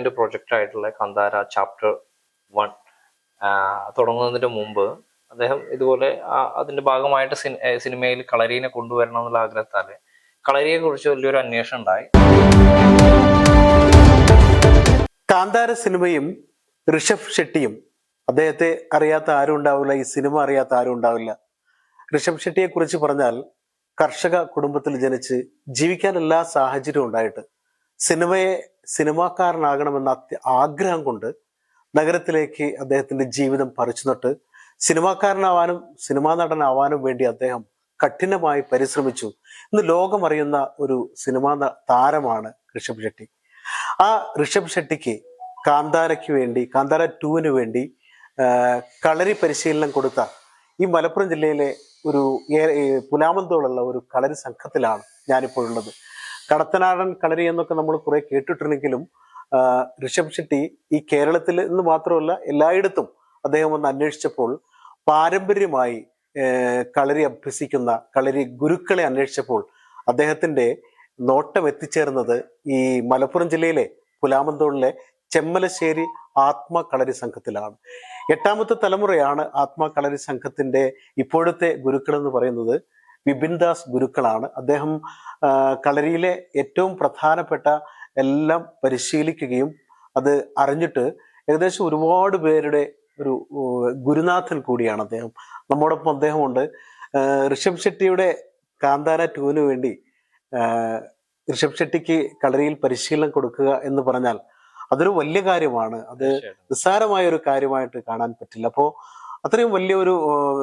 Second project ആയിട്ടുള്ള കന്താര chapter one തുടങ്ങുന്നതിന് മുമ്പ് അദ്ദേഹം ഇതുപോലെ അതിന്റെ ഭാഗമായിട്ട് സിനിമയിൽ കളരീനെ കൊണ്ടുവരണം എന്നുള്ള ആഗ്രഹത്താൽ കളരിയെ കുറിച്ച് വലിയൊരു അന്വേഷണം ഉണ്ടായി. കാന്താര സിനിമയും ഋഷഭ് ഷെട്ടിയും അദ്ദേഹത്തെ അറിയാത്ത ആരും ഉണ്ടാവില്ല ഈ സിനിമ അറിയാത്ത ആരും ഉണ്ടാവില്ല. ഋഷഭ് ഷെട്ടിയെ കുറിച്ച് പറഞ്ഞാൽ കർഷക കുടുംബത്തിൽ ജനിച്ച് ജീവിക്കാൻ എല്ലാ സാഹചര്യവും ഉണ്ടായിട്ട് സിനിമയെ സിനിമാക്കാരനാകണമെന്ന ആഗ്രഹം കൊണ്ട് നഗരത്തിലേക്ക് അദ്ദേഹത്തിന്റെ ജീവിതം പറിച്ചു നട്ട് സിനിമാക്കാരനാവാനും സിനിമാ നടനാവാനും വേണ്ടി അദ്ദേഹം കഠിനമായി പരിശ്രമിച്ചു ഇന്ന് ലോകമറിയുന്ന ഒരു സിനിമാ താരമാണ് ഋഷഭ് ഷെട്ടി. ആ ഋഷഭ് ഷെട്ടിക്ക് കാന്താരയ്ക്ക് വേണ്ടി കാന്താര ടൂവിന് വേണ്ടി കളരി പരിശീലനം കൊടുത്ത ഈ മലപ്പുറം ജില്ലയിലെ ഒരു പുലാമന്തോളുള്ള ഒരു കളരി സംഘത്തിലാണ് ഞാനിപ്പോൾ ഉള്ളത് കടത്തനാടൻ കളരി എന്നൊക്കെ നമ്മൾ കുറെ കേട്ടിട്ടുണ്ടെങ്കിലും ഋഷഭ് ഷെട്ടി ഈ കേരളത്തിൽ എന്ന് മാത്രമല്ല എല്ലായിടത്തും അദ്ദേഹം ഒന്ന് അന്വേഷിച്ചപ്പോൾ പാരമ്പര്യമായി കളരി അഭ്യസിക്കുന്ന കളരി ഗുരുക്കളെ അന്വേഷിച്ചപ്പോൾ അദ്ദേഹത്തിന്റെ നോട്ടം എത്തിച്ചേർന്നത് ഈ മലപ്പുറം ജില്ലയിലെ പുലാമന്തോളിലെ ചെമ്മലശ്ശേരി ആത്മ കളരി സംഘത്തിലാണ്. എട്ടാമത്തെ തലമുറയാണ് ആത്മ കളരി സംഘത്തിന്റെ ഇപ്പോഴത്തെ ഗുരുക്കൾ എന്ന് പറയുന്നത്. വിപിൻ ദാസ് ഗുരുക്കളാണ്. അദ്ദേഹം കളരിയിലെ ഏറ്റവും പ്രധാനപ്പെട്ട എല്ലാം പരിശീലിക്കുകയും അത് അറിഞ്ഞിട്ട് ഏകദേശം ഒരുപാട് പേരുടെ ഒരു ഗുരുനാഥൻ കൂടിയാണ് അദ്ദേഹം. നമ്മോടൊപ്പം അദ്ദേഹമുണ്ട്. ഋഷഭ് ഷെട്ടിയുടെ കാന്താര ടൂവിന് വേണ്ടി ഋഷഭ് ഷെട്ടിക്ക് കളരിയിൽ പരിശീലനം കൊടുക്കുക എന്ന് പറഞ്ഞാൽ അതൊരു വലിയ കാര്യമാണ്. അത് നിസ്സാരമായ ഒരു കാര്യമായിട്ട് കാണാൻ പറ്റില്ല. അപ്പോ അത്രയും വലിയ ഒരു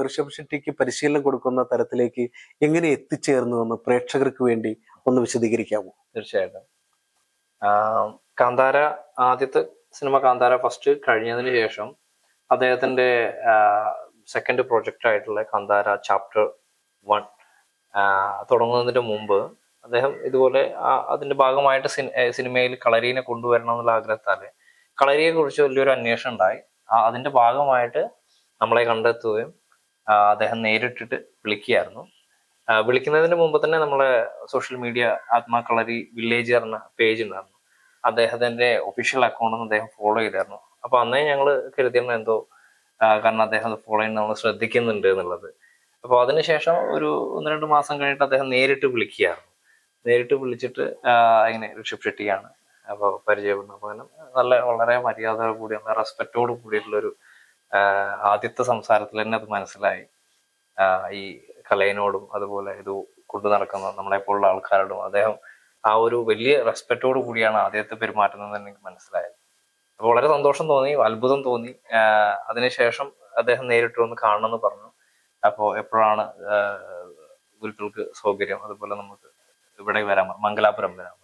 ഋഷഭ് ഷെട്ടിക്ക് പരിശീലനം കൊടുക്കുന്ന തരത്തിലേക്ക് എങ്ങനെ എത്തിച്ചേർന്നു എന്ന് പ്രേക്ഷകർക്ക് വേണ്ടി ഒന്ന് വിശദീകരിക്കാമോ? തീർച്ചയായിട്ടും. കാന്താര ആദ്യത്തെ സിനിമ കാന്താര ഫസ്റ്റ് കഴിഞ്ഞതിന് ശേഷം അദ്ദേഹത്തിന്റെ സെക്കൻഡ് പ്രോജക്റ്റ് ആയിട്ടുള്ള കാന്താര ചാപ്റ്റർ വൺ തുടങ്ങുന്നതിന് മുമ്പ് അദ്ദേഹം ഇതുപോലെ അതിന്റെ ഭാഗമായിട്ട് സിനിമയിൽ കളരീനെ കൊണ്ടുവരണം എന്നുള്ള ആഗ്രഹത്താൽ കളരിയെ കുറിച്ച് വലിയൊരു അന്വേഷണം ഉണ്ടായി. അതിന്റെ ഭാഗമായിട്ട് നമ്മളെ കണ്ടെത്തുകയും അദ്ദേഹം നേരിട്ടിട്ട് വിളിക്കുകയായിരുന്നു. വിളിക്കുന്നതിന് മുമ്പ് തന്നെ നമ്മളെ സോഷ്യൽ മീഡിയ ആത്മാക്കളരി കളരി വില്ലേജ് എന്ന പേജ് ഉണ്ടായിരുന്നു. അദ്ദേഹത്തിന്റെ ഒഫീഷ്യൽ അക്കൗണ്ട് അദ്ദേഹം ഫോളോ ചെയ്തായിരുന്നു. അപ്പൊ അന്നേ ഞങ്ങൾ കരുതിയിരുന്നു എന്തോ കാരണം അദ്ദേഹം ഫോളോ ചെയ്യുന്ന നമ്മൾ ശ്രദ്ധിക്കുന്നുണ്ട് എന്നുള്ളത്. അപ്പൊ അതിനുശേഷം ഒരു ഒന്ന് രണ്ട് മാസം കഴിഞ്ഞിട്ട് അദ്ദേഹം നേരിട്ട് വിളിക്കുകയായിരുന്നു. നേരിട്ട് വിളിച്ചിട്ട് ഇങ്ങനെ ഋഷഭ് ഷെട്ടിയാണ്. അപ്പോൾ പരിചയപ്പെടുന്നു അപ്പൊ അങ്ങനെ നല്ല വളരെ മര്യാദ കൂടി റെസ്പെക്റ്റോട് കൂടിയിട്ടുള്ളൊരു ആദ്യത്തെ സംസാരത്തിൽ തന്നെ അത് മനസ്സിലായി. ഈ കലയനോടും അതുപോലെ ഇത് കൊണ്ടു നടക്കുന്ന നമ്മളെപ്പോലുള്ള ആൾക്കാരോടും അദ്ദേഹം ആ ഒരു വലിയ റെസ്പെക്റ്റോട് കൂടിയാണ് ആദ്യത്തെ പെരുമാറ്റം എന്ന് എനിക്ക് മനസ്സിലായത്. അപ്പൊ വളരെ സന്തോഷം തോന്നി അത്ഭുതം തോന്നി. അതിനുശേഷം അദ്ദേഹം നേരിട്ട് വന്ന് കാണണമെന്ന് പറഞ്ഞു. അപ്പോൾ എപ്പോഴാണ് ഗുരുക്കൾക്ക് സൗകര്യം? അതുപോലെ നമുക്ക് ഇവിടെ വരാൻ. മംഗലാപുരം വരാൻ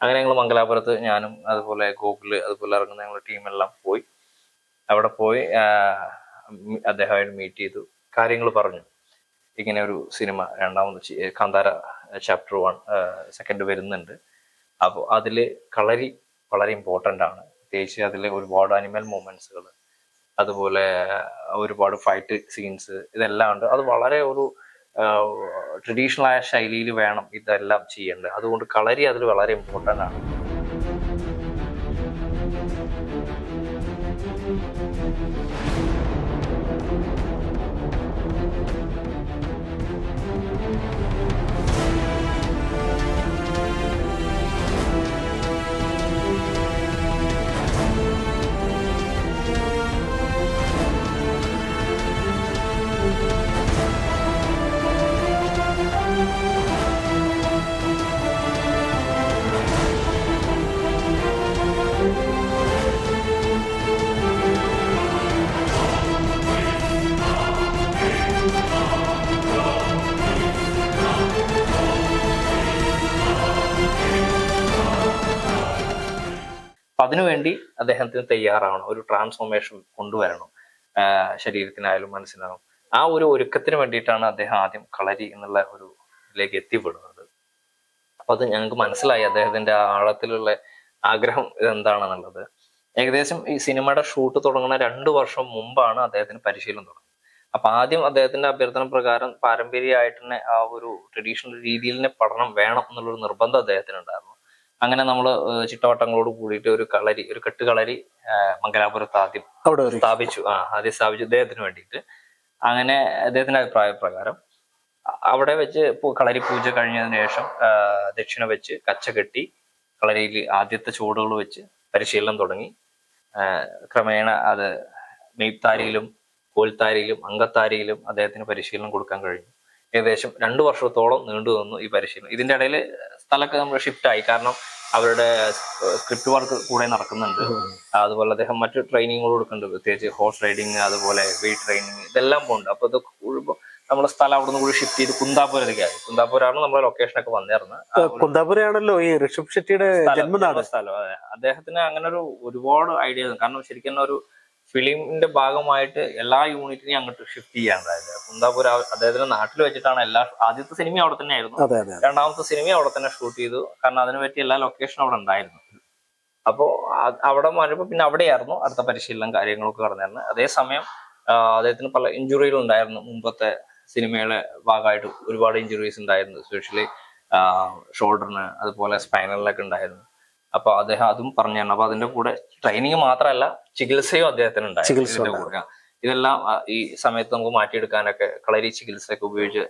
അങ്ങനെ ഞങ്ങൾ മംഗലാപുരത്ത് ഞാനും അതുപോലെ ഗോകുൽ അതുപോലെ ഇറങ്ങുന്ന ഞങ്ങളുടെ ടീമെല്ലാം പോയി. അവിടെ പോയി അദ്ദേഹമായിട്ട് മീറ്റ് ചെയ്തു. കാര്യങ്ങൾ പറഞ്ഞു. ഇങ്ങനെ ഒരു സിനിമ രണ്ടാമത് കാന്താര ചാപ്റ്റർ വൺ സെക്കൻഡ് വരുന്നുണ്ട്. അപ്പോൾ അതിൽ കളരി വളരെ ഇമ്പോർട്ടന്റ് ആണ്. പ്രത്യേകിച്ച് അതിൽ ഒരുപാട് അനിമൽ മൂമെന്റ്സുകൾ അതുപോലെ ഒരുപാട് ഫൈറ്റ് സീൻസ് ഇതെല്ലാം ഉണ്ട്. അത് വളരെ ഒരു ട്രഡീഷണൽ ആയ ശൈലിയിൽ വേണം ഇതെല്ലാം ചെയ്യേണ്ടത്. അതുകൊണ്ട് കളരി അതിൽ വളരെ ഇമ്പോർട്ടന്റ് ആണ്. അതിനുവേണ്ടി അദ്ദേഹത്തിന് തയ്യാറാവണം. ഒരു ട്രാൻസ്ഫോർമേഷൻ കൊണ്ടുവരണം. ശരീരത്തിനായാലും മനസ്സിനായാലും. ആ ഒരു ഒരുക്കത്തിന് വേണ്ടിയിട്ടാണ് അദ്ദേഹം ആദ്യം കളരി എന്നുള്ള ഒരു ഇതിലേക്ക് എത്തിപ്പെടുന്നത്. അപ്പൊ അത് ഞങ്ങൾക്ക് മനസ്സിലായി അദ്ദേഹത്തിന്റെ ആഴത്തിലുള്ള ആഗ്രഹം ഇതെന്താണെന്നുള്ളത്. ഏകദേശം ഈ സിനിമയുടെ ഷൂട്ട് തുടങ്ങുന്ന രണ്ടു വർഷം മുമ്പാണ് അദ്ദേഹത്തിന് പരിശീലനം തുടങ്ങുന്നത്. അപ്പൊ ആദ്യം അദ്ദേഹത്തിന്റെ അഭ്യർത്ഥന പ്രകാരം പാരമ്പര്യമായിട്ട് തന്നെ ആ ഒരു ട്രഡീഷണൽ രീതിയിൽ തന്നെ പഠനം വേണം എന്നുള്ളൊരു നിർബന്ധം അദ്ദേഹത്തിന് ഉണ്ടായിരുന്നു അങ്ങനെ നമ്മൾ ചിട്ടവട്ടങ്ങളോട് കൂടിയിട്ട് ഒരു കളരി ഒരു കെട്ട് കളരി മംഗലാപുരത്ത് ആദ്യം സ്ഥാപിച്ചു. ആ ആദ്യം സ്ഥാപിച്ചു അദ്ദേഹത്തിന് വേണ്ടിയിട്ട്. അങ്ങനെ അദ്ദേഹത്തിന്റെ അഭിപ്രായ പ്രകാരം അവിടെ വെച്ച് കളരി പൂജ കഴിഞ്ഞതിന് ശേഷം ദക്ഷിണ വെച്ച് കച്ച കെട്ടി കളരിയിൽ ആദ്യത്തെ ചൂടുകൾ വെച്ച് പരിശീലനം തുടങ്ങി. ക്രമേണ അത് മെയ്ത്താരിയിലും കോൽത്താരിയിലും അങ്കത്താരിയിലും അദ്ദേഹത്തിന് പരിശീലനം കൊടുക്കാൻ കഴിഞ്ഞു. ഏകദേശം രണ്ടു വർഷത്തോളം നീണ്ടു നിന്നു ഈ പരിശീലനം. ഇതിന്റെ ഇടയിൽ സ്ഥലമൊക്കെ നമ്മൾ ഷിഫ്റ്റ് ആയി. കാരണം അവരുടെ സ്ക്രിപ്റ്റ് വർക്ക് കൂടെ നടക്കുന്നുണ്ട്. അതുപോലെ അദ്ദേഹം മറ്റു ട്രെയിനിങ്ങുകൾ കൊടുക്കുന്നുണ്ട്. പ്രത്യേകിച്ച് ഹോർസ് റൈഡിങ് അതുപോലെ വെയിറ്റ് ട്രെയിനിങ് ഇതെല്ലാം പോകുന്നുണ്ട് അപ്പൊ ഇത് കൂടുമ്പോൾ നമ്മുടെ സ്ഥലം അവിടെ നിന്ന് കൂടി ഷിഫ്റ്റ് ചെയ്ത് കുന്താപുരത്തേക്ക് ആയി. കുന്താപുരാണ് നമ്മുടെ ലൊക്കേഷൻ ഒക്കെ വന്നിരുന്നത് കുന്താപുരാണല്ലോ ഈ ഋഷഭ് ഷെട്ടിയുടെ ജന്മനാട്. സ്ഥലം. അതെ. അദ്ദേഹത്തിന് അങ്ങനെ ഒരു ഒരുപാട് ഐഡിയ കാരണം ശരിക്കും ഒരു ഫിലിമിന്റെ ഭാഗമായിട്ട് എല്ലാ യൂണിറ്റിനെയും അങ്ങോട്ട് ഷിഫ്റ്റ് ചെയ്യാനുണ്ടായത് കുന്താപുര അദ്ദേഹത്തിന്റെ നാട്ടിൽ വെച്ചിട്ടാണ് എല്ലാ ആദ്യത്തെ സിനിമ അവിടെ തന്നെ ആയിരുന്നു രണ്ടാമത്തെ സിനിമ അവിടെ തന്നെ ഷൂട്ട് ചെയ്തു. കാരണം അതിനു പറ്റിയ എല്ലാ ലൊക്കേഷനും അവിടെ ഉണ്ടായിരുന്നു. അപ്പോ അവിടെ മാറിയപ്പോ പിന്നെ അവിടെയായിരുന്നു അടുത്ത പരിശീലനം കാര്യങ്ങളൊക്കെ നടന്നിരുന്നത്. അതേസമയം അദ്ദേഹത്തിന് പല ഇഞ്ചുറികൾ ഉണ്ടായിരുന്നു. മുമ്പത്തെ സിനിമയുടെ ഭാഗമായിട്ട് ഒരുപാട് ഇഞ്ചുറീസ് ഉണ്ടായിരുന്നു. സ്പെഷ്യലി ഷോൾഡറിന് അതുപോലെ സ്പൈനലിനൊക്കെ ഉണ്ടായിരുന്നു. അപ്പൊ അദ്ദേഹം അതും പറഞ്ഞാണ്. അപ്പൊ അതിന്റെ കൂടെ ട്രെയിനിങ് മാത്രമല്ല ചികിത്സയും അദ്ദേഹത്തിന് ഉണ്ടായിരുന്നു. ഇതെല്ലാം ഈ സമയത്ത് നമുക്ക് മാറ്റിയെടുക്കാനൊക്കെ കളരി ചികിത്സയൊക്കെ ഉപയോഗിച്ച്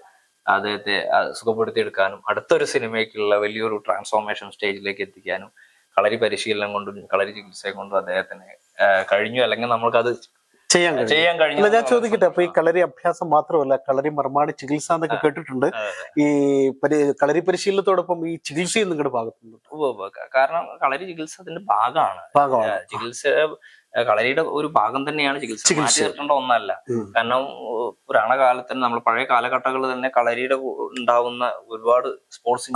അദ്ദേഹത്തെ സുഖപ്പെടുത്തിയെടുക്കാനും അടുത്തൊരു സിനിമയ്ക്കുള്ള വലിയൊരു ട്രാൻസ്ഫോർമേഷൻ സ്റ്റേജിലേക്ക് എത്തിക്കാനും കളരി പരിശീലനം കൊണ്ടും കളരി ചികിത്സയെ കൊണ്ടും അദ്ദേഹത്തിന് കഴിഞ്ഞു. അല്ലെങ്കിൽ നമ്മൾക്കത് ചെയ്യാൻ കഴിയും ചെയ്യാൻ കഴിഞ്ഞു. ഞാൻ ചോദിക്കട്ടെ അപ്പൊ ഈ. കളരി അഭ്യാസം മാത്രമല്ല കളരി മർമാണി ചികിത്സ എന്നൊക്കെ കേട്ടിട്ടുണ്ട്. ഈ കളരി പരിശീലനത്തോടൊപ്പം ഈ ചികിത്സയും നിങ്ങളുടെ ഉവ്വ്. കാരണം കളരി ചികിത്സ അതിന്റെ ഭാഗമാണ്. ഭാഗമാണ്. ചികിത്സ കളരിയുടെ ഒരു ഭാഗം തന്നെയാണ് ചികിത്സ. ചികിത്സിച്ചിട്ടുണ്ട് മാറ്റി ഒന്നല്ല. കാരണം പുരാണ കാലത്ത് നമ്മൾ പഴയ കാലഘട്ടങ്ങളിൽ തന്നെ കളരിയുടെ ഉണ്ടാവുന്ന ഒരുപാട് സ്പോർട്സ്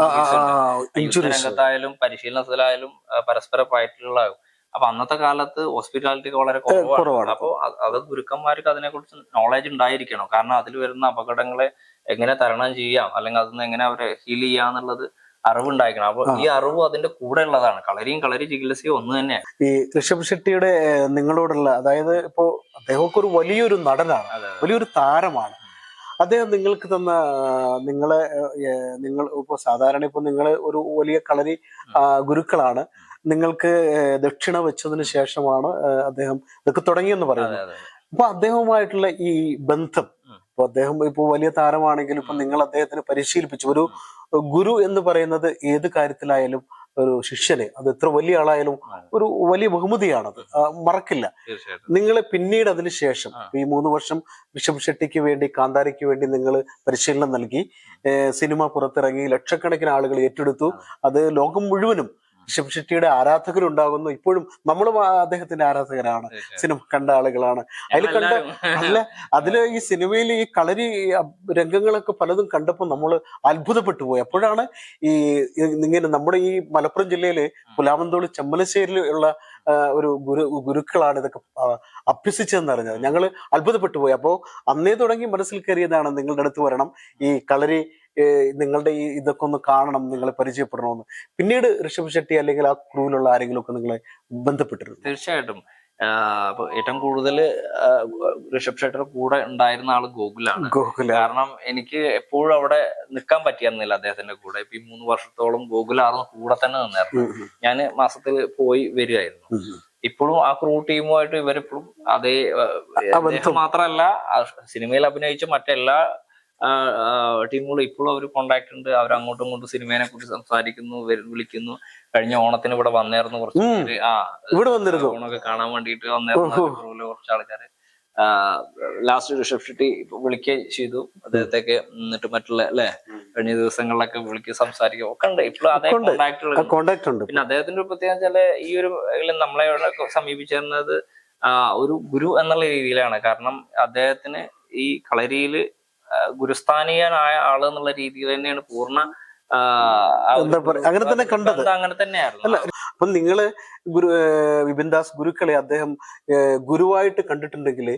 ഇഞ്ചുറീസ് രംഗത്തായാലും പരിശീലനത്തിലായാലും പരസ്പര ഫൈറ്റുകളാകും അപ്പൊ അന്നത്തെ കാലത്ത് ഹോസ്പിറ്റാലിറ്റി ഒക്കെ വളരെ കുറവാണ്. അപ്പൊ അത് ഗുരുക്കന്മാർക്ക് അതിനെ കുറിച്ച് നോളജ് ഉണ്ടായിരിക്കണം. കാരണം അതിൽ വരുന്ന അപകടങ്ങളെ എങ്ങനെ തരണം ചെയ്യാം അല്ലെങ്കിൽ അതിൽ നിന്ന് എങ്ങനെ അവരെ ഹീൽ ചെയ്യാന്നുള്ളത് അറിവുണ്ടായിരിക്കണം. അപ്പൊ ഈ അറിവ് അതിന്റെ കൂടെ ഉള്ളതാണ്. കളരിയും കളരി ചികിത്സയും ഒന്ന് തന്നെയാണ്. ഈ ഋഷഭ് ഷെട്ടിയുടെ നിങ്ങളോടുള്ള അതായത് ഇപ്പോ അദ്ദേഹമൊക്കെ ഒരു വലിയൊരു നടനാണ്. വലിയൊരു താരമാണ്. അദ്ദേഹം നിങ്ങൾക്ക് തന്ന നിങ്ങളെ നിങ്ങൾ ഇപ്പൊ സാധാരണ ഇപ്പൊ നിങ്ങൾ ഒരു വലിയ കളരി ഗുരുക്കളാണ്. നിങ്ങൾക്ക് ദക്ഷിണ വെച്ചതിന് ശേഷമാണ് അദ്ദേഹം ഇതൊക്കെ തുടങ്ങിയെന്ന് പറയുന്നത്. അപ്പൊ അദ്ദേഹവുമായിട്ടുള്ള ഈ ബന്ധം അപ്പൊ ഇപ്പൊ അദ്ദേഹം ഇപ്പൊ വലിയ താരമാണെങ്കിലും ഇപ്പൊ നിങ്ങൾ അദ്ദേഹത്തിന് പരിശീലിപ്പിച്ചു. ഒരു ഗുരു എന്ന് പറയുന്നത് ഏത് കാര്യത്തിലായാലും ഒരു ശിഷ്യനെ അത് എത്ര വലിയ ആളായാലും ഒരു വലിയ ബഹുമതിയാണത്. മറക്കില്ല. നിങ്ങളെ നിങ്ങൾ പിന്നീട് അതിന് ശേഷം ഈ മൂന്ന് വർഷം ഋഷഭ് ഷെട്ടിക്ക് വേണ്ടി കാന്താരയ്ക്ക് വേണ്ടി നിങ്ങൾ പരിശീലനം നൽകി. സിനിമ പുറത്തിറങ്ങി ലക്ഷക്കണക്കിന് ആളുകൾ ഏറ്റെടുത്തു. അത് ലോകം മുഴുവനും ഋഷഭ് ഷെട്ടിയുടെ ആരാധകരുണ്ടാകുന്നു. ഇപ്പോഴും നമ്മളും അദ്ദേഹത്തിന്റെ ആരാധകരാണ്. സിനിമ കണ്ട ആളുകളാണ്. അതിൽ കണ്ട അല്ല അതിൽ ഈ സിനിമയിൽ ഈ കളരി രംഗങ്ങളൊക്കെ പലതും കണ്ടപ്പോൾ നമ്മൾ അത്ഭുതപ്പെട്ടു പോയി. അപ്പോഴാണ് ഈ ഇങ്ങനെ നമ്മുടെ ഈ മലപ്പുറം ജില്ലയിലെ പുലാമന്തോളി ചെമ്മലശ്ശേരിയിൽ ഉള്ള ഒരു ഗുരു ഗുരുക്കളാണ് ഇതൊക്കെ അഭ്യസിച്ചതെന്ന് അറിഞ്ഞത് ഞങ്ങൾ അത്ഭുതപ്പെട്ടു പോയി. അപ്പോൾ അന്നേ തുടങ്ങി മനസ്സിൽ കയറിയതാണ് നിങ്ങളുടെ അടുത്ത് വരണം. ഈ കളരി നിങ്ങളുടെ ഈ ഇതൊക്കെ ഒന്ന് കാണണം നിങ്ങളെ പരിചയപ്പെടണമെന്ന്. പിന്നീട് ഋഷഭ് ഷെട്ടി അല്ലെങ്കിൽ ആ ക്രൂവിലുള്ള ആരെങ്കിലും ഒക്കെ നിങ്ങളെ ബന്ധപ്പെട്ടിരുന്നു? തീർച്ചയായിട്ടും. ഏറ്റവും കൂടുതൽ ഋഷഭ് ഷെട്ടിയുടെ കൂടെ ഉണ്ടായിരുന്ന ആൾ ഗോകുലാണ്. ഗോകുല. കാരണം എനിക്ക് എപ്പോഴും അവിടെ നിൽക്കാൻ പറ്റിയിരുന്നില്ല അദ്ദേഹത്തിന്റെ കൂടെ. ഇപ്പൊ ഈ മൂന്ന് വർഷത്തോളം ഗോകുലാർന്ന് കൂടെ തന്നെ നിന്നായിരുന്നു. ഞാൻ മാസത്തിൽ പോയി വരികയായിരുന്നു. ഇപ്പോഴും ആ ക്രൂ ടീമുമായിട്ട് ഇവരിപ്പോഴും അതേ മാത്രമല്ല സിനിമയിൽ അഭിനയിച്ച മറ്റെല്ലാ ടീമുകളും ഇപ്പോഴും അവർ കോണ്ടാക്ട് ഉണ്ട്. അവർ അങ്ങോട്ടും ഇങ്ങോട്ടും സിനിമേനെ കുറിച്ച് സംസാരിക്കുന്നു വിളിക്കുന്നു. കഴിഞ്ഞ ഓണത്തിന് ഇവിടെ വന്നായിരുന്നു കുറച്ച് പേര്. ആ ഇവിടെ വന്നിരുന്നു. ഓണമൊക്കെ കാണാൻ വേണ്ടിയിട്ട് വന്നായിരുന്നു. ക്രൂവിലെ കുറച്ച് ആൾക്കാര്. ലാസ്റ്റ് ഋഷഭ് ഷെട്ടി വിളിക്കുകയും ചെയ്തു. അദ്ദേഹത്തേക്ക് എന്നിട്ട് മറ്റുള്ള അല്ലെ? കഴിഞ്ഞ ദിവസങ്ങളിലൊക്കെ വിളിക്കുക സംസാരിക്കുക ഒക്കെ ഉണ്ട്. ഇപ്പോഴും അതേ കോണ്ടാക്ട് ഉണ്ട്. പിന്നെ അദ്ദേഹത്തിന്റെ ഒരു പ്രത്യേകത വെച്ചാൽ ഈ ഒരു നമ്മളെ സമീപിച്ചിരുന്നത് ഒരു ഗുരു എന്നുള്ള രീതിയിലാണ്. കാരണം അദ്ദേഹത്തിന് ഈ കളരിയിൽ ഗുരുസ്ഥാനീയനായ ആൾ എന്നുള്ള രീതിയിൽ തന്നെയാണ് പൂർണ എന്താ അങ്ങനെ തന്നെ കണ്ടത്. അങ്ങനെ തന്നെയായിരുന്നു. അല്ല, അപ്പൊ നിങ്ങൾ ഗുരു വിപിൻ ദാസ് ഗുരുക്കളെ അദ്ദേഹം ഗുരുവായിട്ട് കണ്ടിട്ടുണ്ടെങ്കിൽ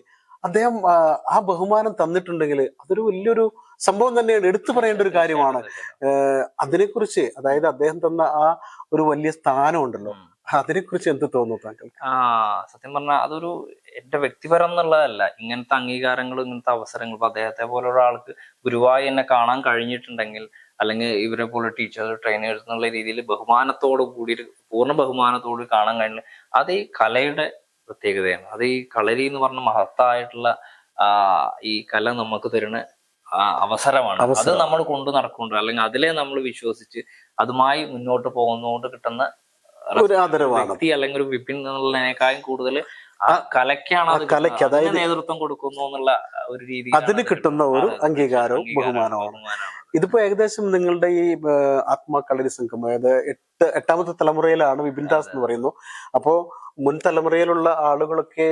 അദ്ദേഹം ആ, ബഹുമാനം തന്നിട്ടുണ്ടെങ്കിൽ അതൊരു വലിയൊരു സംഭവം തന്നെയാണ്. എടുത്തു പറയേണ്ട ഒരു കാര്യമാണ്. അതിനെക്കുറിച്ച് അതായത് അദ്ദേഹം തന്ന ആ ഒരു വലിയ സ്ഥാനം ഉണ്ടല്ലോ. അതിനെക്കുറിച്ച് എന്ത് തോന്നുന്നു താങ്കൾ ആ സത്യം പറഞ്ഞാൽ അതൊരു എന്റെ വ്യക്തിപരം എന്നുള്ളതല്ല. ഇങ്ങനത്തെ അംഗീകാരങ്ങളും ഇങ്ങനത്തെ അവസരങ്ങളും. ഇപ്പൊ അദ്ദേഹത്തെ പോലെ ഒരാൾക്ക് ഗുരുവായി എന്നെ കാണാൻ കഴിഞ്ഞിട്ടുണ്ടെങ്കിൽ അല്ലെങ്കിൽ ഇവരെ പോലെ ടീച്ചേഴ്സ് ട്രെയിനേഴ്സ് എന്നുള്ള രീതിയിൽ ബഹുമാനത്തോട് കൂടി പൂർണ ബഹുമാനത്തോട് കാണാൻ കഴിഞ്ഞു അത് ഈ കലയുടെ പ്രത്യേകതയാണ്. അത് ഈ കളരി എന്ന് പറഞ്ഞ മഹത്തായിട്ടുള്ള ആ, ഈ കല നമുക്ക് തരുന്ന അവസരമാണ്. അത് നമ്മൾ കൊണ്ടു നടക്കുന്നുണ്ട്. അല്ലെങ്കിൽ അതിലെ നമ്മൾ വിശ്വസിച്ച് അതുമായി മുന്നോട്ട് പോകുന്നതുകൊണ്ട് കിട്ടുന്ന ഒരു ആദരവാണ്. വ്യക്തി അല്ലെങ്കിൽ ഒരു വിപിൻ എന്നുള്ളതിനേക്കാളും കൂടുതൽ ആ കലയ്ക്കാണ് കലയ്ക്ക്, അതായത് നേതൃത്വം കൊടുക്കുന്നു എന്നുള്ള ഒരു രീതി അതിന് കിട്ടുന്ന ഒരു അംഗീകാരവും ബഹുമാനവും ഇതിപ്പോ ഏകദേശം നിങ്ങളുടെ ഈ ആത്മാക്കളരി ആത്മാ കളരി സംഘം അതായത് എട്ട് എട്ടാമത്തെ തലമുറയിലാണ് വിപിൻ ദാസ് എന്ന് പറയുന്നു. അപ്പോ മുൻ തലമുറയിലുള്ള ആളുകളൊക്കെ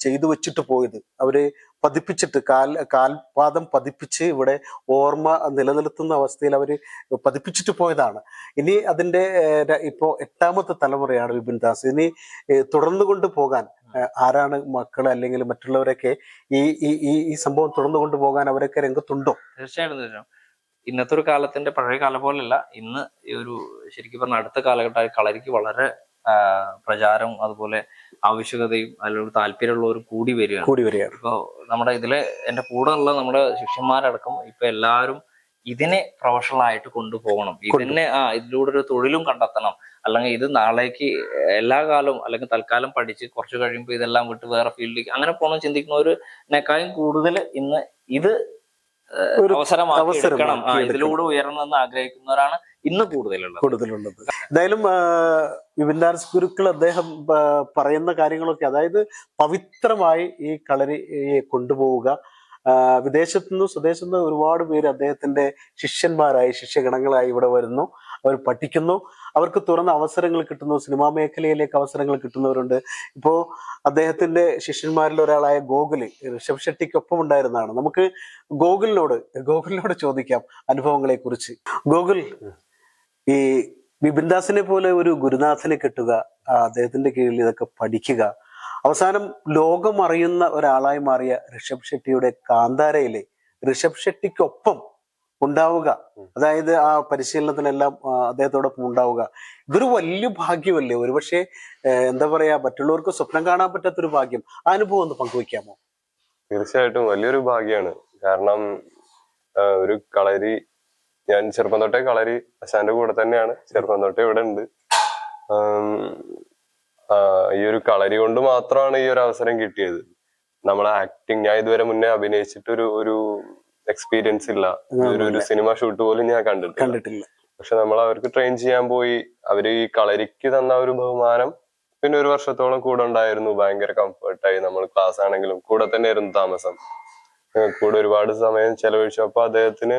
ചെയ്തു വെച്ചിട്ട് പോയത്. അവർ പതിപ്പിച്ചിട്ട് കാൽ കാൽപാദം പതിപ്പിച്ച് ഇവിടെ ഓർമ്മ നിലനിർത്തുന്ന അവസ്ഥയിൽ അവർ പതിപ്പിച്ചിട്ട് പോയതാണ്. ഇനി അതിന്റെ ഇപ്പോൾ ഇപ്പോ എട്ടാമത്തെ തലമുറയാണ് വിപിൻ ദാസ്. ഇനി തുടർന്നു കൊണ്ട് പോകാൻ ആരാണ് മക്കൾ അല്ലെങ്കിൽ മറ്റുള്ളവരൊക്കെ ഈ ഈ ഈ- സംഭവം തുടർന്നു കൊണ്ടുപോകാൻ അവരൊക്കെ രംഗത്തുണ്ടോ? തീർച്ചയായിട്ടും തീർച്ചയായും ഇന്നത്തെ ഒരു കാലത്തിന്റെ പഴയ കാലം പോലെയല്ല. ഇന്ന് ഒരു ശരിക്കും പറഞ്ഞ അടുത്ത കാലഘട്ടമായി കളരിക്ക് വളരെ പ്രചാരം അതുപോലെ ആവശ്യകതയും അതിലൊരു താല്പര്യമുള്ളവരും കൂടി വരികയാണ്. കൂടി വരികയാണ്. ഇപ്പോ നമ്മുടെ ഇതിലെ എന്റെ കൂടെ ഉള്ള നമ്മുടെ ശിഷ്യന്മാരടക്കം ഇപ്പൊ എല്ലാവരും ഇതിനെ പ്രൊഫഷണൽ ആയിട്ട് കൊണ്ടുപോകണം. ഇതിനെ ആ ഇതിലൂടെ ഒരു തൊഴിലും കണ്ടെത്തണം. അല്ലെങ്കിൽ ഇത് നാളേക്ക് എല്ലാ കാലവും അല്ലെങ്കിൽ തൽക്കാലം പഠിച്ച് കുറച്ച് കഴിയുമ്പോൾ ഇതെല്ലാം വിട്ട് വേറെ ഫീൽഡിലേക്ക് അങ്ങനെ പോകണം ചിന്തിക്കുന്നവരിനേക്കാളും കൂടുതൽ ഇന്ന് ഇത് എടുക്കണം. ഇതിലൂടെ ഉയർന്നെന്ന് ആഗ്രഹിക്കുന്നവരാണ് ഇന്ന് കൂടുതലുള്ളത്. കൂടുതലുള്ളത്. എന്തായാലും വിപിൻദാസ് വിപിൻ ദാസ് ഗുരുക്കൾ അദ്ദേഹം പറയുന്ന കാര്യങ്ങളൊക്കെ അതായത് പവിത്രമായി ഈ കളരിയെ കൊണ്ടുപോവുക. വിദേശത്തുനിന്നും സ്വദേശത്തുനിന്നും സ്വദേശത്തു ഒരുപാട് പേര് അദ്ദേഹത്തിന്റെ ശിഷ്യന്മാരായി ശിഷ്യഗണങ്ങളായി ഇവിടെ വരുന്നു. അവർ പഠിക്കുന്നു. അവർക്ക് തുറന്ന അവസരങ്ങൾ കിട്ടുന്നു. സിനിമാ മേഖലയിലേക്ക് അവസരങ്ങൾ കിട്ടുന്നവരുണ്ട്. ഇപ്പോ അദ്ദേഹത്തിന്റെ ശിഷ്യന്മാരിൽ ഒരാളായ ഗോകുൽ ഋഷഭ് ഷെട്ടിക്കൊപ്പം ഉണ്ടായിരുന്നതാണ്. നമുക്ക് ഗോകുലിനോട് ഗോകുലിനോട് ചോദിക്കാം അനുഭവങ്ങളെ കുറിച്ച് ഗോകുൽ ഈ ബിബിൻദാസിനെ പോലെ ഒരു ഗുരുനാഥനെ കിട്ടുക അദ്ദേഹത്തിന്റെ കീഴിൽ ഇതൊക്കെ പഠിക്കുക. അവസാനം ലോകം അറിയുന്ന ഒരാളായി മാറിയ ഋഷഭ് ഷെട്ടിയുടെ കാന്താരയിലെ ഋഷഭ് ഷെട്ടിക്കൊപ്പം ഉണ്ടാവുക. അതായത് ആ പരിശീലനത്തിനെല്ലാം അദ്ദേഹത്തോടൊപ്പം ഉണ്ടാവുക. ഇതൊരു വലിയ ഭാഗ്യമല്ലേ? ഒരുപക്ഷെ എന്താ പറയാ മറ്റുള്ളവർക്ക് സ്വപ്നം കാണാൻ പറ്റാത്തൊരു ഭാഗ്യം. ആ അനുഭവം ഒന്ന് പങ്കുവെക്കാമോ തീർച്ചയായിട്ടും വലിയൊരു ഭാഗ്യമാണ് കാരണം ഒരു കളരി ഞാൻ ചെറുപ്പം തൊട്ടേ കളരി അശാന്റെ കൂടെ തന്നെയാണ്. ചെറുപ്പം തൊട്ടേ ഇവിടെ ഉണ്ട്. ഈ ഒരു കളരി കൊണ്ട് മാത്രമാണ് ഈ ഒരു അവസരം കിട്ടിയത്. നമ്മളെ ആക്ടിങ് ഞാൻ ഇതുവരെ മുന്നേ അഭിനയിച്ചിട്ടൊരു ഒരു എക്സ്പീരിയൻസ് ഇല്ല. ഒരു സിനിമ ഷൂട്ട് പോലും ഞാൻ കണ്ടിട്ടില്ല. കണ്ടിട്ടില്ല. പക്ഷെ നമ്മൾ അവർക്ക് ട്രെയിൻ ചെയ്യാൻ പോയി അവർ ഈ കളരിക്ക് തന്ന ഒരു ബഹുമാനം പിന്നെ ഒരു വർഷത്തോളം കൂടെ ഉണ്ടായിരുന്നു. ഭയങ്കര കംഫർട്ടായി നമ്മൾ ക്ലാസ് ആണെങ്കിലും കൂടെ തന്നെ ആയിരുന്നു താമസം. കൂടെ ഒരുപാട് സമയം ചെലവഴിച്ചു. അപ്പൊ അദ്ദേഹത്തിന്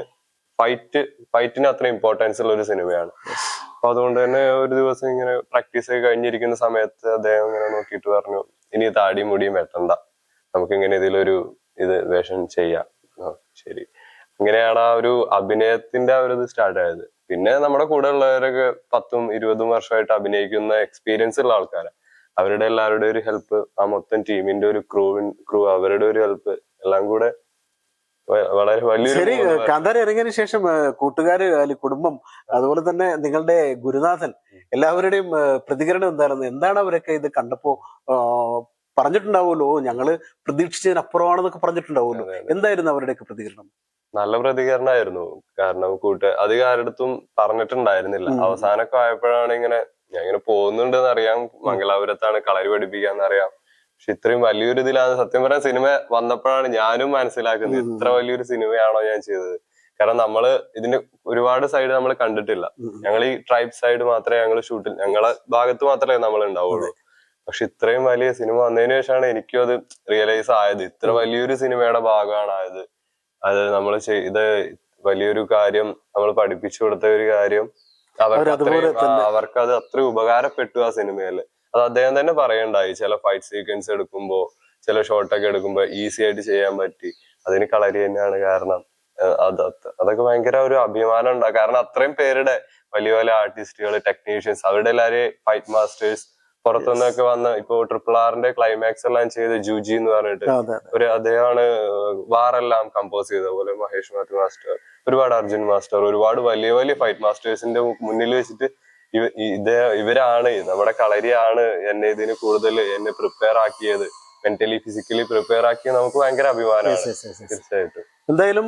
ഫൈറ്റ് ഫൈറ്റിന് അത്ര ഇമ്പോർട്ടൻസ് ഉള്ള ഒരു സിനിമയാണ് അപ്പൊ അതുകൊണ്ട് തന്നെ ഒരു ദിവസം ഇങ്ങനെ പ്രാക്ടീസ് ഒക്കെ കഴിഞ്ഞിരിക്കുന്ന സമയത്ത് അദ്ദേഹം ഇങ്ങനെ നോക്കിയിട്ട് പറഞ്ഞു ഇനി താടിയും മുടിയും വെട്ടണ്ട. നമുക്ക് ഇങ്ങനെ ഇതിലൊരു ഇത് വേഷം ചെയ്യാം. ശരി. അങ്ങനെയാണ് ആ ഒരു അഭിനയത്തിന്റെ ആ ഒരു ഇത് സ്റ്റാർട്ട് ആയത്. പിന്നെ നമ്മുടെ കൂടെ ഉള്ളവരൊക്കെ പത്തും ഇരുപതും വർഷമായിട്ട് അഭിനയിക്കുന്ന എക്സ്പീരിയൻസ് ഉള്ള ആൾക്കാരാണ് അവരുടെ എല്ലാവരുടെ ഒരു ഹെൽപ്പ് ആ മൊത്തം ടീമിന്റെ ഒരു ക്രൂ ക്രൂ അവരുടെ ഒരു ഹെൽപ്പ് എല്ലാം കൂടെ വളരെ വലിയ ശരി കാന്താര ഇറങ്ങിയതിനു ശേഷം കൂട്ടുകാര് അല്ലെങ്കിൽ കുടുംബം അതുപോലെ തന്നെ നിങ്ങളുടെ ഗുരുനാഥൻ എല്ലാവരുടെയും പ്രതികരണം എന്തായിരുന്നു? എന്താണ് അവരൊക്കെ ഇത് കണ്ടപ്പോ പറഞ്ഞിട്ടുണ്ടാവുമല്ലോ ഞങ്ങൾ ഞങ്ങൾ പ്രതീക്ഷിച്ചതിനപ്പുറമാണെന്നൊക്കെ പറഞ്ഞിട്ടുണ്ടാവുമല്ലോ. എന്തായിരുന്നു അവരുടെയൊക്കെ പ്രതികരണം? നല്ല പ്രതികരണമായിരുന്നു. കാരണം കൂട്ട് അധികം പറഞ്ഞിട്ടുണ്ടായിരുന്നില്ല. അവസാനൊക്കെ അവസാനമൊക്കെ ആയപ്പോഴാണ് ഇങ്ങനെ ഞാൻ ഇങ്ങനെ പോകുന്നുണ്ടെന്ന് അറിയാം മംഗലാപുരത്താണ് കളരി പഠിപ്പിക്കാന്ന് അറിയാം പക്ഷെ ഇത്രയും വലിയൊരു ഇതിലാണ് സത്യം പറയാൻ സിനിമ വന്നപ്പോഴാണ് ഞാനും മനസ്സിലാക്കുന്നത് ഇത്ര വലിയൊരു സിനിമയാണോ ഞാൻ ചെയ്തത്. കാരണം നമ്മൾ ഇതിന്റെ ഒരുപാട് സൈഡ് നമ്മൾ കണ്ടിട്ടില്ല. ഞങ്ങൾ ഈ ട്രൈബ് സൈഡ് മാത്രമേ ഞങ്ങൾ ഷൂട്ടിൽ ഞങ്ങളെ ഭാഗത്ത് മാത്രമേ നമ്മൾ ഉണ്ടാവുള്ളൂ. പക്ഷെ ഇത്രയും വലിയ സിനിമ വന്നതിന് ശേഷമാണ് എനിക്കും അത് റിയലൈസ് ആയത്. ഇത്ര വലിയൊരു സിനിമയുടെ ഭാഗമാണ് ആയത്. അത് നമ്മൾ ചെയ്ത വലിയൊരു കാര്യം നമ്മൾ പഠിപ്പിച്ചു കൊടുത്ത ഒരു കാര്യം അവർക്ക് അവർക്ക് അത് അത്ര ഉപകാരപ്പെട്ടു ആ സിനിമയിൽ. അത് അദ്ദേഹം തന്നെ പറയണ്ടായി ചില ഫൈറ്റ് സീക്വൻസ് എടുക്കുമ്പോ ചില ഷോട്ടൊക്കെ എടുക്കുമ്പോ ഈസി ആയിട്ട് ചെയ്യാൻ പറ്റി. അതിന് കളരി തന്നെയാണ് കാരണം. അത് അതൊക്കെ ഭയങ്കര ഒരു അഭിമാനം ഉണ്ടാകും കാരണം അത്രയും പേരുടെ വലിയ വലിയ ആർട്ടിസ്റ്റുകൾ ടെക്നീഷ്യൻസ് അവരുടെ എല്ലാവരെയും ഫൈറ്റ് മാസ്റ്റേഴ്സ് പുറത്തുനിന്നൊക്കെ വന്ന ഇപ്പൊ ട്രിപ്പിൾ ആറിന്റെ ക്ലൈമാക്സ് എല്ലാം ചെയ്ത് ജൂജി എന്ന് പറഞ്ഞിട്ട് ഒരു അദ്ദേഹമാണ് വാറെല്ലാം കമ്പോസ് ചെയ്തത് അതുപോലെ മഹേഷ് മാത്യു മാസ്റ്റർ ഒരുപാട് അർജുൻ മാസ്റ്റർ ഒരുപാട് വലിയ വലിയ ഫൈറ്റ് മാസ്റ്റേഴ്സിന്റെ മുന്നിൽ വെച്ചിട്ട് ഇത് ഇവരാണ് നമ്മുടെ കളരിയാണ് എന്നെ ഇതിന് കൂടുതൽ എന്നെ പ്രിപ്പയർ ആക്കിയത്. മെന്റലി ഫിസിക്കലി പ്രിപ്പയർ ആക്കിയത് നമുക്ക് ഭയങ്കര അഭിമാനമാണ്. തീർച്ചയായിട്ടും. എന്തായാലും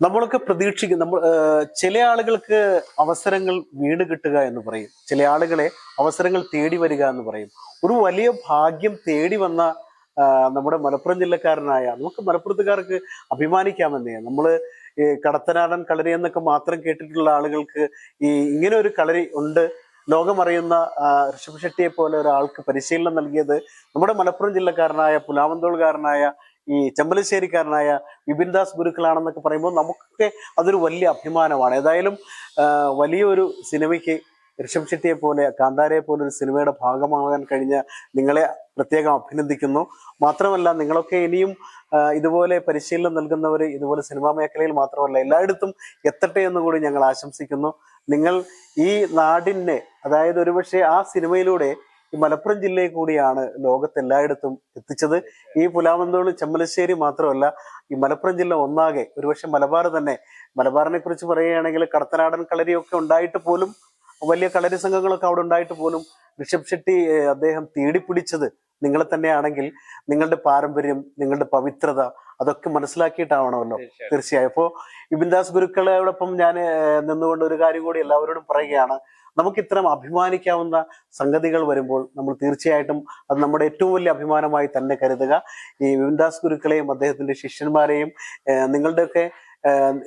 നമ്മളൊക്കെ പ്രതീക്ഷിക്കും നമ്മൾ ചില ആളുകൾക്ക് അവസരങ്ങൾ വീണ് കിട്ടുക എന്ന് പറയും. ചില ആളുകളെ അവസരങ്ങൾ തേടി വരിക എന്ന് പറയും. ഒരു വലിയ ഭാഗ്യം തേടി വന്ന നമ്മുടെ മലപ്പുറം ജില്ലക്കാരനായ നമുക്ക് മലപ്പുറത്തുകാർക്ക് അഭിമാനിക്കാമെന്നേ. നമ്മൾ ഈ കടത്തനാടൻ കളരി എന്നൊക്കെ മാത്രം കേട്ടിട്ടുള്ള ആളുകൾക്ക് ഈ ഇങ്ങനെ ഒരു കളരി ഉണ്ട്. ലോകമറിയുന്ന ഋഷഭ് ഷെട്ടിയെ പോലെ ഒരാൾക്ക് പരിശീലനം നൽകിയത് നമ്മുടെ മലപ്പുറം ജില്ലക്കാരനായ പുലാമന്തോൾകാരനായ ഈ ചെമ്പലശ്ശേരിക്കാരനായ വിപിൻ ദാസ് ഗുരുക്കളാണെന്നൊക്കെ പറയുമ്പോൾ നമുക്കൊക്കെ അതൊരു വലിയ അഭിമാനമാണ്. ഏതായാലും വലിയൊരു സിനിമയ്ക്ക് ഋഷഭ് ഷെട്ടിയെ പോലെ കാന്താരയെ പോലെ ഒരു സിനിമയുടെ ഭാഗമാകാൻ കഴിഞ്ഞ നിങ്ങളെ പ്രത്യേകം അഭിനന്ദിക്കുന്നു. മാത്രമല്ല നിങ്ങളൊക്കെ ഇനിയും ഇതുപോലെ പരിശീലനം നൽകുന്നവർ ഇതുപോലെ സിനിമാ മേഖലയിൽ മാത്രമല്ല എല്ലായിടത്തും എത്തട്ടെ എന്ന് കൂടി ഞങ്ങൾ ആശംസിക്കുന്നു. നിങ്ങൾ ഈ നാടിനെ അതായത് ഒരുപക്ഷെ ആ സിനിമയിലൂടെ ഈ മലപ്പുറം ജില്ലയെ കൂടിയാണ് ലോകത്ത് എല്ലായിടത്തും എത്തിച്ചത്. ഈ പുലാമന്തോളി ചെമ്മലശ്ശേരി മാത്രമല്ല ഈ മലപ്പുറം ജില്ല ഒന്നാകെ ഒരുപക്ഷെ മലബാർ തന്നെ. മലബാറിനെ കുറിച്ച് പറയുകയാണെങ്കിൽ കടത്തനാടൻ കളരിയൊക്കെ ഉണ്ടായിട്ട് പോലും വലിയ കളരി സംഘങ്ങളൊക്കെ അവിടെ ഉണ്ടായിട്ട് പോലും ഋഷഭ് ഷെട്ടി അദ്ദേഹം തേടിപ്പിടിച്ചത് നിങ്ങളെ തന്നെയാണെങ്കിൽ നിങ്ങളുടെ പാരമ്പര്യം നിങ്ങളുടെ പവിത്രത അതൊക്കെ മനസ്സിലാക്കിയിട്ടാവണമല്ലോ. തീർച്ചയായും. അപ്പോൾ വിപിൻദാസ് ഗുരുക്കളോടൊപ്പം ഞാൻ നിന്നുകൊണ്ട് ഒരു കാര്യം കൂടി എല്ലാവരോടും പറയുകയാണ്. നമുക്ക് ഇത്തരം അഭിമാനിക്കാവുന്ന സംഗതികൾ വരുമ്പോൾ നമ്മൾ തീർച്ചയായിട്ടും അത് നമ്മുടെ ഏറ്റവും വലിയ അഭിമാനമായി തന്നെ കരുതുക. ഈ വിപിൻദാസ് ഗുരുക്കളെയും അദ്ദേഹത്തിന്റെ ശിഷ്യന്മാരെയും നിങ്ങളുടെയൊക്കെ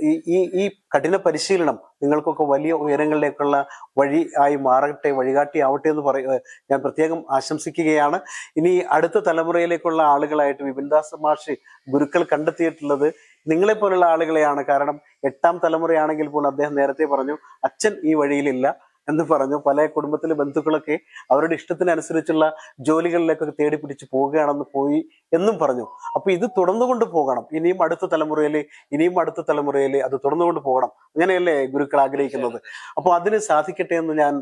ഈ ഈ ഈ കഠിന പരിശീലനം നിങ്ങൾക്കൊക്കെ വലിയ ഉയരങ്ങളിലേക്കുള്ള വഴി ആയി മാറട്ടെ വഴികാട്ടി ആവട്ടെ എന്ന് പറയ ഞാൻ പ്രത്യേകം ആശംസിക്കുകയാണ്. ഇനി അടുത്ത തലമുറയിലേക്കുള്ള ആളുകളായിട്ട് വിപിൻദാസ് മാഷി ഗുരുക്കൾ കണ്ടെത്തിയിട്ടുള്ളത് നിങ്ങളെ പോലുള്ള ആളുകളെയാണ്. കാരണം എട്ടാം തലമുറയാണെങ്കിൽ പോലും അദ്ദേഹം നേരത്തെ പറഞ്ഞു അച്ഛൻ ഈ വഴിയിലില്ല. എന്ന് പറഞ്ഞു പല കുടുംബത്തിലെ ബന്ധുക്കളൊക്കെ അവരുടെ ഇഷ്ടത്തിനനുസരിച്ചുള്ള ജോലികളിലേക്കൊക്കെ തേടി പിടിച്ച് പോവുകയാണെന്ന് പോയി എന്നും പറഞ്ഞു. അപ്പൊ ഇത് തുടർന്നുകൊണ്ട് പോകണം. ഇനിയും അടുത്ത തലമുറയിൽ ഇനിയും അടുത്ത തലമുറയിൽ അത് തുടർന്നുകൊണ്ട് പോകണം. അങ്ങനെയല്ലേ ഗുരുക്കൾ ആഗ്രഹിക്കുന്നത്? അപ്പോൾ അതിന് സാധിക്കട്ടെ എന്ന് ഞാൻ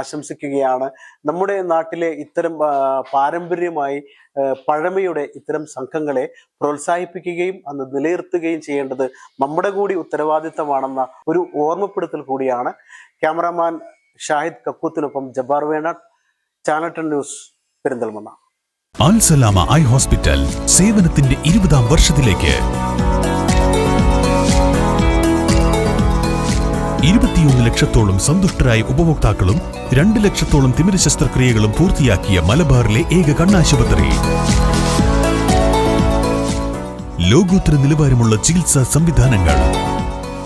ആശംസിക്കുകയാണ്. നമ്മുടെ നാട്ടിലെ ഇത്തരം പാരമ്പര്യമായി പഴമയുടെ ഇത്തരം സംഘങ്ങളെ പ്രോത്സാഹിപ്പിക്കുകയും അന്ന് നിലനിർത്തുകയും ചെയ്യേണ്ടത് നമ്മുടെ കൂടി ഉത്തരവാദിത്തമാണെന്ന ഒരു ഓർമ്മപ്പെടുത്തൽ കൂടിയാണ്. Cameraman Shahid കക്കൂത്തിനൊപ്പം Jabbar channel ten news Perinthalmanna. Alsalama eye hospital സേവനത്തിന്റെ ഇരുപതാം വർഷത്തിലേക്ക്. ഇരുപത്തിയൊന്ന് ലക്ഷത്തോളം സന്തുഷ്ടരായ ഉപഭോക്താക്കളും രണ്ട് ലക്ഷത്തോളം തിമിര ശസ്ത്രക്രിയകളും പൂർത്തിയാക്കിയ മലബാറിലെ ഏക കണ്ണാശുപത്രി. ലോകോത്തര നിലവാരമുള്ള ചികിത്സാ സംവിധാനങ്ങൾ.